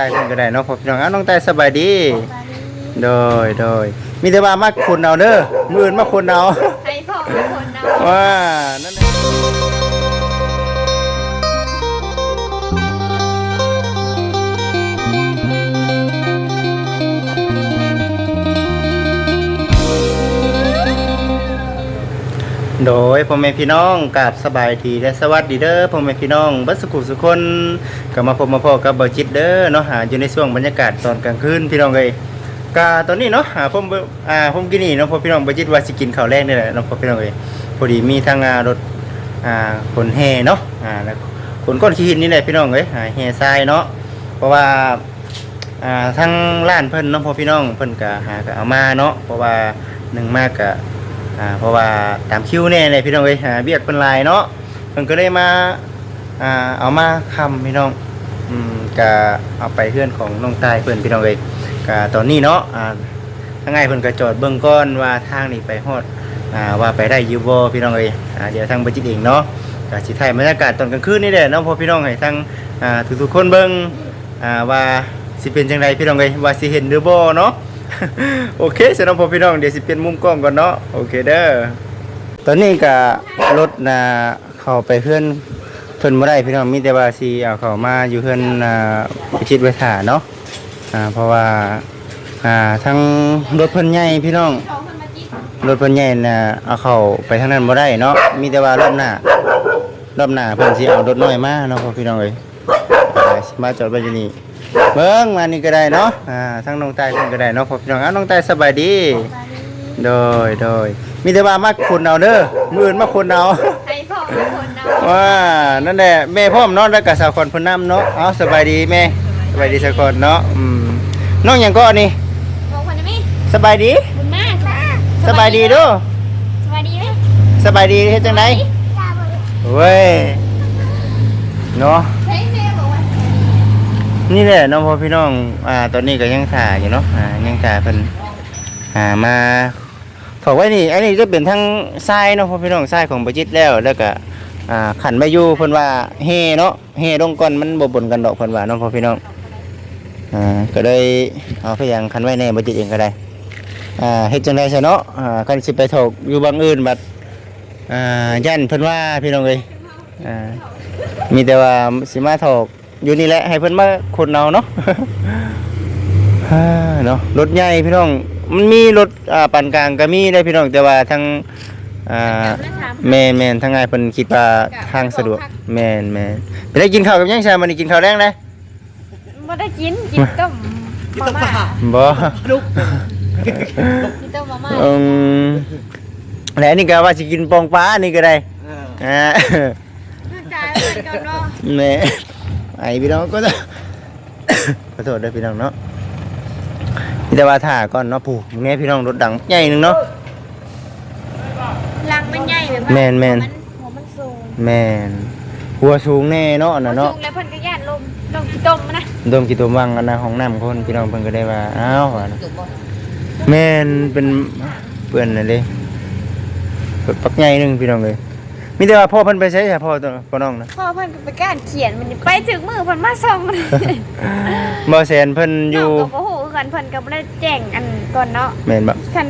ตายเพิ่นก็ได้เนาะพ่อพี่น้องอ้าวน้องตายสบายดี โดยโดยมีแต่ว่ามาคุณเอาเด้อมื้ออื่นมาคุณเอาให้พ่อเป็นคนนำว่านั่นแหละ โดยพ่อแม่พี่น้องกับสบายดีและสวัสดีเด้อพ่อแม่พี่น้องบัสกุสุคนก็มาพบมาพอกับเบาจิตเด้อเนาะหาอยู่ในช่วงบรรยากาศตอนกลางคืนพี่น้องเอ้ยกาตอนนี้เนาะหาผมอ่าผมกินนี่เนาะพ่อพี่น้องเบาจิตว่าสิกินข้าวแรงนี่แหละเนาะพ่อพี่น้องเอ้ยพอดีมีทางอารถอ่าขนแห่เนาะอ่าแล้วขนก้อนขี้หินนี่แหละพี่น้องเอ้ยอ่าแห่ทรายเนาะเพราะว่าอ่าทางร้านเพิ่นเนาะพ่อพี่น้องเพิ่นก็หาก็เอามาเนาะเพราะว่าหนึ่งมากก็ อ่าเพราะว่าตามคิวแน่เลยพี่น้องเอ้ยหาเบียดเป็นลายเนาะเพิ่นก็ได้มาอ่าเอามาคำพี่น้องอืมก็เอาไปเพื่อนของน้องตายเพื่อนพี่น้องเอ้ยก็ตอนนี้เนาะอ่าทางไงเพิ่อนก็จอดเบิ่งก้อนว่าทางนี้ไปฮอดอ่าว่าไปได้ยู่บ่พี่น้องเอ้ยอ่าเดี๋ยวทางบัจิตเองเนาะก็สิถ่ายบรรยากาศตอนกลางคืนนี่แหละเนาะพอพี่น้องให้ทางอ่าทุกๆคนเบิ่งอ่าว่าสิเป็นจังไดพี่น้องเอ้ยว่าสิเห็นหรือบ่เนาะ โอเคสำหรับพ่อพี่น้องเดี๋ยวสิเปลี่ยนมุมกล้องก่อนเนาะโอเคเด้อตอนนี้ก็รถนะเข้าไปเพื่อนเพิ่นบ่ได้พี่น้องมีแต่ว่าสิเอาเข้ามาอยู่เพื่อนอ่าไปชิดไว้ถ่าเนาะอ่าเพราะว่าอ่าทั้งรถเพิ่นใหญ่พี่น้องรถเพิ่นใหญ่น่ะเอาเข้าไปทางนั้นบ่ได้เนาะมีแต่ว่ารอบหน้ารอบหน้าเพิ่นสิเอารถน้อยมาเนาะพ่อพี่น้องเอ้ยมาจอดไว้อยู่นี่ เบิ่งมานี่ก็ได้เนาะอ่าทั้งน้องใต้เพิ่นก็ได้เนาะพ่อพี่น้องอ้าวน้องใต้สบายดี โดยโดยมีแต่ว่ามาคุณเอาเด้อมืออื่นมาคุณเอา ให้พ่อเป็นคนนำว่า นั่นแหละแม่พ่อมเนาะแล้วก็สาวคนเพนนํเนาะเอาสบายดีแม่สบายดีสาวคนเนาะอืมน้องหยังก็นี่บอกคนได้ไหมสบายดี บุญมากค่ะสบายดีเด้อสบายดีไหมสบายดีเฮ็ดจังไดเว้ยเนาะ เฮ้ยแม่บอกว่า นี่แหละน้องพ่อพี่น้อง อ่า ตอนนี้ก็ยังถ่ายอยู่เนาะ อ่า ยังถ่าเพิ่นอ่า มาถอกไว้นี่ อันนี้จะเป็นทั้งทรายเนาะพ่อพี่น้องทรายของบจิตแล้ว แล้วก็อ่าขันมาอยู่เพิ่นว่าเฮเนาะเฮลงก่อนมันบ่ปนกันดอกเพิ่นว่าน้องพ่อพี่น้อง อ่า ก็เลยเอาพยางคันไว้ในบจิตเองก็ได้ อ่าเฮ็ดจังได๋ซะเนาะ อ่าคันสิไปถกอยู่บางอื่นบัด อ่า ยันเพิ่นว่าพี่น้องเอ้ย อ่า มีแต่ว่าสิมาถก อยู่นี่แหละให้เพิ่นมาคนเอาเนาะฮ่าเนาะรถใหญ่พี่น้องมันมีรถอ่าปานกลางก็มีได้พี่น้องแต่ว่าทางอ่าแม่นแม่นทางไงายเพิ่นคิดว่าทางสะดวกแม่นแม่นไปได้กินข้าวกับยังใช่มื้อนี้กินข้าวแรงเลยไม่ได้กินกินต้มมาม่าบ่กินต้มมาม่าอืมแล้วอันนี่ก็ว่าสิกินปองปลาอันนี่ก็ได้อ่าจ่ายเหมือนกันเนาะแม่ไอพี่น้องก็จะขอโทษด้วยพี่น้องเนาะพี่แต่ว่าถ่าก่อนเนาะผู้แม่พี่น้องรถดังใหญ่หนึงเนาะลังมันใหญ่แบบแม่นแม่นหัวมันสูงแม่นหัวสูงแน่เนาะอันน่ะเนาะสูงแล้วเพิ่นก็ย่านลมลมกินต้มนะดมกี่ตัววังอันนะของน้ำคนพี่น้องเพิ่นก็ได้ว่าอ้าวว่านะแม่นเป็นเปื้อนนั่นเด้เปิดปักใหญ่หนึงพี่น้องเลย มีแต่ว่าพ่อเพิ่นไปใช้ใช่พ่อตัวพ่อน้องนะพ่อเพิ่นก็ไปการเขียนมันนี่ไปถึงมือเพิ่นมาส่งเลยบ่แซนเพิ่นอน้ยู่องก็บ่ฮู้คือกันเพิ่นก็บ่ได้แจ้งอันก่อนเนาะแม่นบ่คัน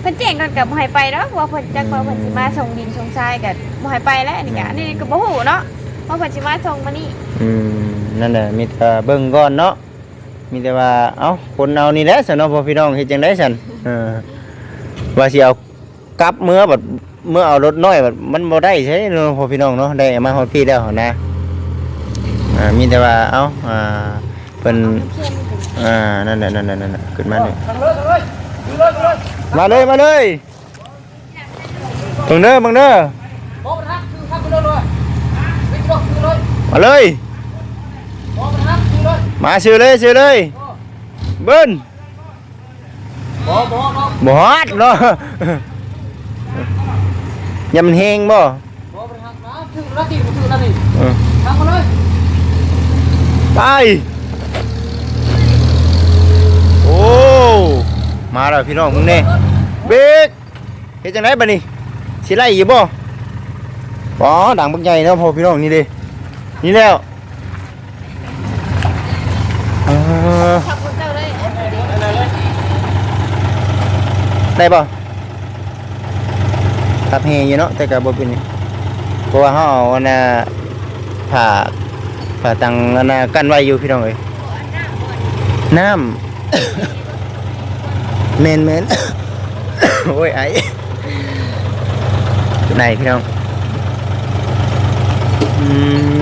เพิ่นแจ้งก่อนก็บ่ให้ไปเนาะว่าเพิ่นจักว่าเพิ่นสิมาส่งดินส่งทรายก็บ่ให้ไปแล้วอันนี้ก็อันนี้ก็บ่ฮู้เนาะว่าเพิ่นสิมาส่งมานี่อืมนั่นแหละมีแต่เบิ่งก่อนเนาะมีแต่ว่าเอ้าคนเอานี่แหละซั่นเนาะพ่อพี่น้องเฮ็ดจังได๋ซั่นเออว่าสิเอากลับเมื่อบัด เมื่อเอารถน้อยบัดมันบ่ได้ใช่เนาะพ่อพี่น้องเนาะได้มาฮอดพี่แล้วหั่นนะอ่ามีแต่ว่าเอ้าอ่าเพิ่นเขียนถึงอ่านั่นแหละนั่นแหละนั่นแหละขึ้นมาเลยมาเลยมาเลยบังเด้อบังเด้อมาเลย มาซื้อเลยซื้อเลยเบิ้ลบฮอดเนาะ ยังมันแห้งบ่ไป โอ้ มาแล้วพี่น้องมึงเน่เบ๊กเฮ็ดจังได๋บัดนี้สิไล่อยู่บ่บ่ดังบักใหญ่เนาะพอพี่น้องนี่เด้นี่แล้วได้บ่ ขับเฮอยู่เนาะแต่ก็บ่เป็นหยังเพราะว่าเฮาเอาอันน่ะผ่าผ่าตังอันน่ะกั้นไว้อยู่พี่น้องเอ้ยน้ำแม่นแม่นโอ้ยไอ้ไหนพี่น้องอื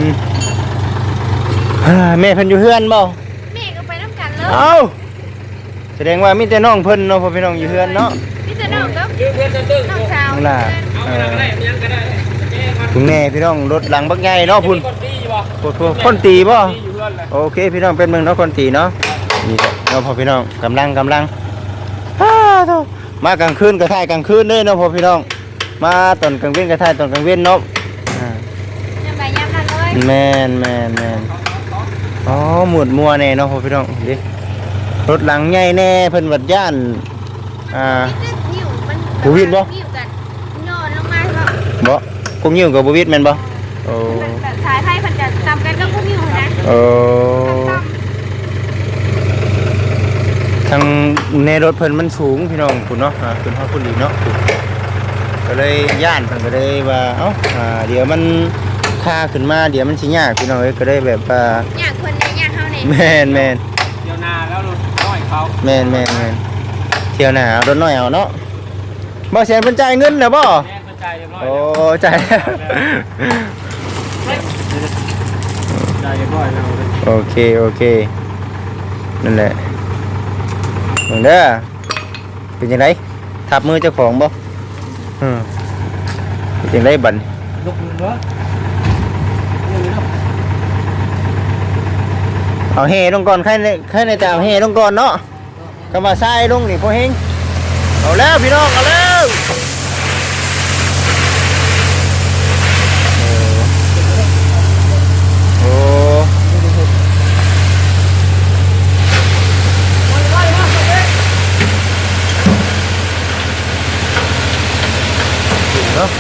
มอ่าแม่เพิ่นอยู่เฮือนบ่แม่ก็ไปน้ำกันเลยเอ้าแสดงว่ามีแต่น้องเพิ่นเนาะพ่อพี่น้องอยู่เฮือนเนาะ ตึ้งน้องสาวนั่นล่ะเอาไปทำอะไรยังก็ได้เจ๊ก่อนถึงแน่พี่น้องรถหลังบักใหญ่เนาะพุ่นคนดีอยู่บ่โคตรคนตีบ่ดีอยู่เพื่อนเลยโอเคพี่น้องเป็นเมืองเนาะคนตีเนาะนี่ก็เนาะพ่อพี่น้องกำลังกำลังฮ่าโธ่มากลางคืนก็ถ่ายกลางคืนเด้เนาะพ่อพี่น้อง มาตอนกลางเว้นก็ถ่ายตอนกลางเว้นเนาะอ่ายังไงยังนั่นเลยแม่นแม่นแม่นอ๋อหมุดมัวแน่เนาะพ่อพี่น้องดิรถหลังใหญ่แน่เพิ่นวัดย่านอ่านี่จะหิวมันหูวิดบ่ หิวกันนอนลงมาก็ บ่กุ้งยิ้วกับบ่วิดแม่นบ่โอ้มันแบบสายไทยมันจะตำกันก็พวกหิวนะโอ้ตำทางในรถเพิ่นมันสูงพี่น้องคุณเนาะอ่าขึ้นฮอดพุ่นอีกเนาะก็เลยย่านเพิ่นก็เลยว่าเอ้าอ่าเดี๋ยวมันค่าขึ้นมาเดี๋ยวมันสิยากพี่น้องเอ้ยก็เลยแบบว่าอยากคนเนี่ยอยากเฮาเนี่ยแม่นแม่นเดี๋ยวนาแล้วรถน้อยเขาแม่นแม่นแม่นเที่ยวหน้าเอารถน้อยเอาเนาะบ่แสนเพิ่นจ่ายเงินน่ะบ่แม่กระ จายเรียบร้อยโอ้แล้วจ่ายแล้วกระจายเรียบร้อยแล้วโอเค โอเค นั่นแหละเบิ่งเด้อเป็นจังไดทับมือเจ้าของบ่อืมเป็นจังไดบัดนี้ลุกเนาะเอาเฮลงก่อนใครในใครในแต่เอาเฮลงก่อนเนาะก็มาใส่ลงนี่พอเฮงเอาแล้วพี่น้องเอาแล้วโอ้โอ้เนาะ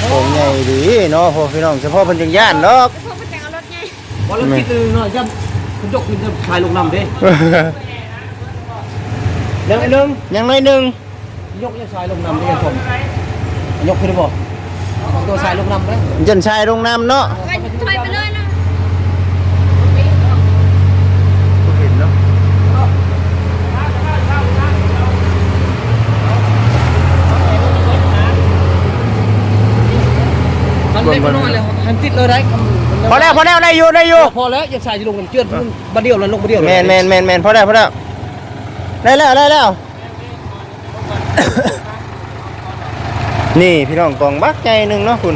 โอ้ใหญ่ดี เนาะพอพี่น้องเฉพาะเพิ่นจังย่านเนาะพวกมันแต่งเอารถไงพอเราคิดนึงเนาะย่ำคุณยกขึ้นจะชายลงน้ำเด้เดี๋ยวไอ้หนึงยังน้อยหนึงยกยังชายลงน้ำได้ยังผมยกขึ้นได้บ่ตัวชายลงน้ำได้จันชายลงน้ำเนาะ ก็ถอยไปเลยนะ เห็นเนาะ มันเล็กน้อยเลยมันติดเลยได้พอแล้วพอแล้วได้อยู่ได้อยู่พอแล้วยังชายจะลงน้ำเจือนบัดเดียวแล้วลงบัดเดียวแมนแมนแมนแมนพอแล้วพอแล้วได้แล้วได้แล้วนี่พี่น้องกองบักใจหนึ่งเนาะคุณ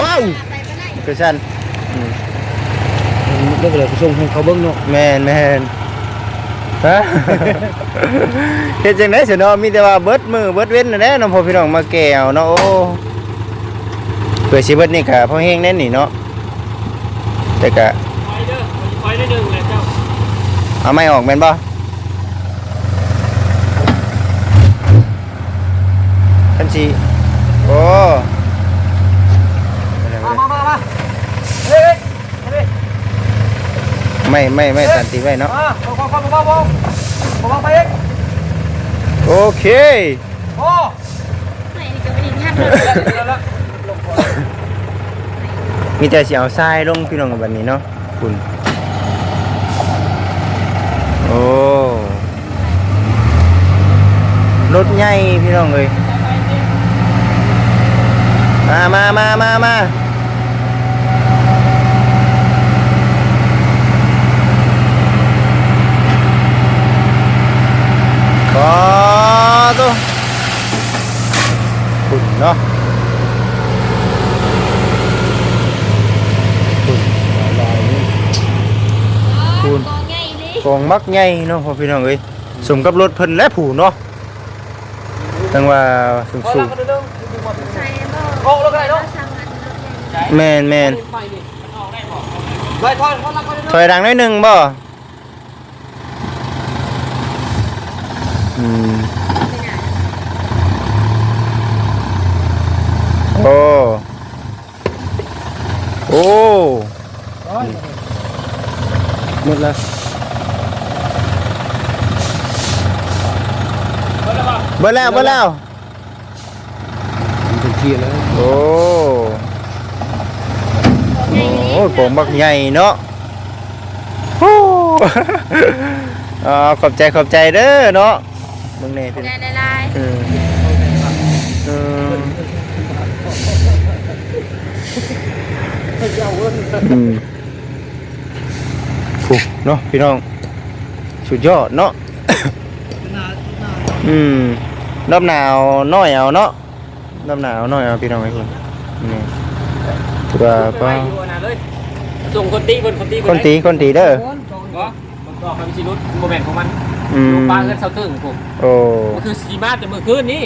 ว้าวไปไปไหนคือชันเลิกเลยไปส่งให้เขาเบิ้งเนาะแมนแมนฮะเฮ็ดจังได๋สิเนาะมีแต่ว่าเบิดมือเบิดเว้นนั่นแหละเน้องพ่อพี่น้องมาแก้วเนาะโอ้เพื่อสิเบิดนี่ก็พอแฮงแน่นนี่เนาะแต่ก็ไปเด้อไปได้ดึงเลยเจ้าเอาไม่ออกแม่นบ่คันสิโอ้มามามามาเฮ้ยเฮ้ยไม่ไม่ไม่ตันติไว้เนาะมาบอกบอกบอกบอกบอกบอกไปเองโอเคโอ้ไหนนี่ก็ไมีแต่สิเอาทรายลงพี่น้องกับบนี้เนาะคุณโอ้รถใหญ่พี่น้องเลยมามามามามาขอตัวคุณเนาะ คูณ กองใหญ่เลย กองมักใหญ่เนาะพ่อพี่น้องเอ้ยสมกับรถเพิ่นและผู้เนาะตั้งว่าสูงพอสูแล้วงก็ดึงใส่บ่โอ้แล้วก็ได้เนาะสั่งอันรถใหญ่แม่นแม่นไปดิมันออกได้บ่ไปทอดพอแล้วก็ดึงถอยดังหน้อยหนึงบ่อืมโอ้โอ้หมดแล้ว บิดแล้วเบิดแล้วเป็นที่แล้วโอ้โอ้โกงบักใหญ่เนาะโอ้ อ่าขอบใจขอบใจเด้อเนาะมึงเนี่ยเป็นได้ลายเออเอออืมฟูเนาะพี่น้องสุดยอดเนาะ อืม รอบหนาวน้อยเอาเนาะรอบหนาวน้อยเอาพี่น้องไอ้คนนี่ถือว่าก็ส่งคนตีคนคนตีคนตีคนตีเด้อก็มันก็ความชิรุตโมเมนต์ของมันอืมลูกปลาเงินเสาตึงผมโอ้มันคือสีมาแต่เมื่อคืนนี่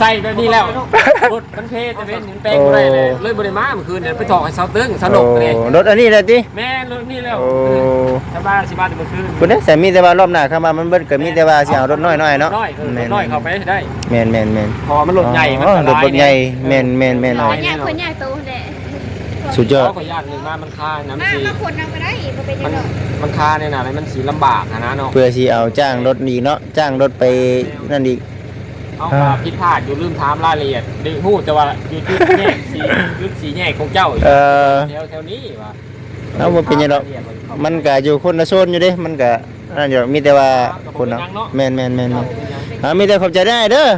ใส่แบบนี้แล้วรถมันเพแต่เป็นแปลงอะไรเลยเลยบริมาเมื่อคืนเนี่ยไปถอกให้เสาตึงสนุกเลย โอ้รถอันนี้เลยติแม่รถนี่แล้วโอ้ชาวบ้านสีมาแต่เมื่อคืนคุณเด้แต่มีแต่ว่ารอบหน้าเข้ามามันเบิดก็มีแต่ว่าสิเอารถน้อยๆเนาะน้อยเออรถน้อยเข้าไปได้แม่นแม่นแม่นพอมันรถใหญ่มันอ๋ออันตรราถยบักใหญ่แม่นแม่นแม่นๆเอาคนยากคนยากตูแหละสุดยอดขออนุญาตหนึ่งมามันคาน้ำมาสีมาคนเอาไปได้บ่เป็นหยัมันงดอกมันคาเนี่ยนะอะไรมันสีลำบากอะนะเนาะเพื่อสิเอาจ้างรถอีกเนาะจ้างรถไปนั่นอีก เอามาผิดพลาดอยู่ลืมถามรายละเอียดดึงหู้แต่ว่าอยู่จุดแยกสีจุดสีแยกของเจ้าอยู่เอ่อแถวแถวนี้ว่ะเอาบ่เป็นหยังดอก มันก็อยู่คนละโซนอยู่เด้ มันก็นั่นอยู่มีแต่ว่าคนเนาะแม่นแม่นแม่นแม่นอ่ามีแต่ขอบใจได้เด้อ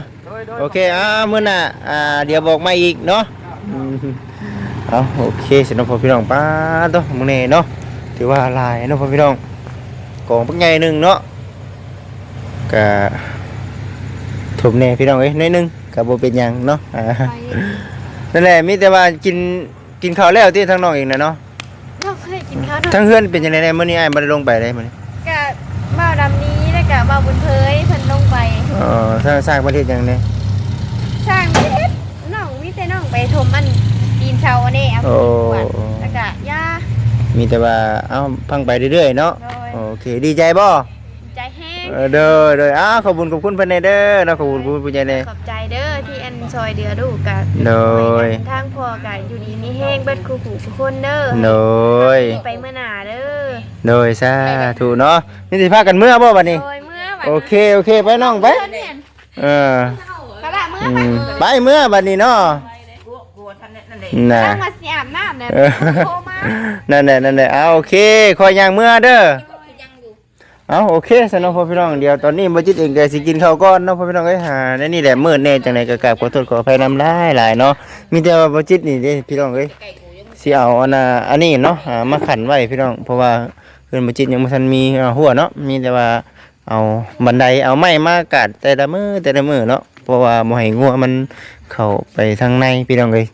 โอเค อ่ามื้อหน้าอ่า เดี๋ยวบอกมาอีกเนาะอืมเอาโอเคสำหรับพ่อพี่น้องป้าตัวมื้อนี้เนาะ ถือว่าหลายเนาะพ่อพี่น้องกองปักใหญ่หนึงเนาะก็ ทุบแน่พี่น้องเอ้ยหน้อยหนึงก็บ่เป็นหยังเนาะอ่านั่นแหละมีแต่ว่ากินกินข้าวแล้วที่ทางน้องเองนะเนาะเราเคยกินข้าวทั้งเพื่อนเป็นยังไงมื้อนี้อ้ายบ่ได้ลงไปได้มื้อนี้กับบ่าวดำนี้แล้วกับบ่าวบุญเพยเพิ่นลงไปเอ่อสร้างสร้างประเทศหยังไดสร้างไม่เฮ็ดน้องมีแต่น้องไปทมมันปีนเชาอันนี้เอาโอ้กวาดแล้วก็ย่ามีแต่ว่าเอ้าพังไปเรื่อยๆเนาะโดย โอเคดีใจบ่ใจแห้ง เออเด้อเด้ออ้าวขอบคุณขอบคุณเพิ่นแน่เด้อเนาะขอบคุณขอบคุณผู้ใหญ่แน่ ขอบใจเด้อที่อันซอยเดือดูกะโดย ทางพ่อกะอยู่ดีมีแห้งเบิดคู่หูทุกคนเด้อโดย ไปเมื่อหน้าเด้อโดยสาธุเนาะนี่สิพากันเมื่อบ่บัดนี้ โดยเมื่อบัดโอเคโอเคไปน้องไปเออก็ละเมื่ออืไปมไปเมื่อบัดนี้เนาะน่ะตั้งมาสิอาบน้ำเนี่ยเออโทรมานั่นแหละนั่นแหละเอาโอเคคอยย่างเมื่อเด้อ เอาโอเคสนองพ่อพี่น้องเดียวตอนนี้บ่จิตเองแกสิกินข้าวก่อนเนาะพ่อพี่น้องเอ้ยหาแน่นี่แหละมื้อแน่จังไดก็กราบขอโทษขออภัยนำหลายหลายเนาะมีแต่ว่าบ่จิตนี่เด้พี่น้องเอ้ยสิเอาอันน่ะอันนี้เนาะอ่ามาขันไว้พี่น้องเพราะว่าเพิ่นบ่จิตยังบ่ทันมีอ่าหัวเนาะมีแต่ว่าเอาบันไดเอาไม้มากาดแต่ละมือแต่ละมือเนาะเพราะว่าบ่ให้งัวมันเข้าไปทางในพี่น้องเอ้ย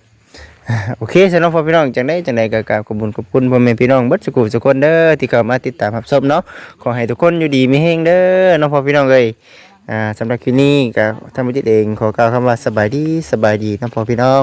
โอเคสำหรับพ่อพี่น้องจังได้จังได้ก็กาบขอบคุณขอบคุณพ่อแม่พี่น้องเบิดสุขุสุคนเด้อที่เข้ามาติดตามรับชมเนาะขอให้ทุกคนอยู่ดีมีแฮงเด้อน้องพ่อพี่น้องเลยอ่าสำหรับคลิปนี้ก็ท่านผู้ชมเองขอกล่าวคำว่าสบายดีสบายดีน้องพ่อพี่น้อง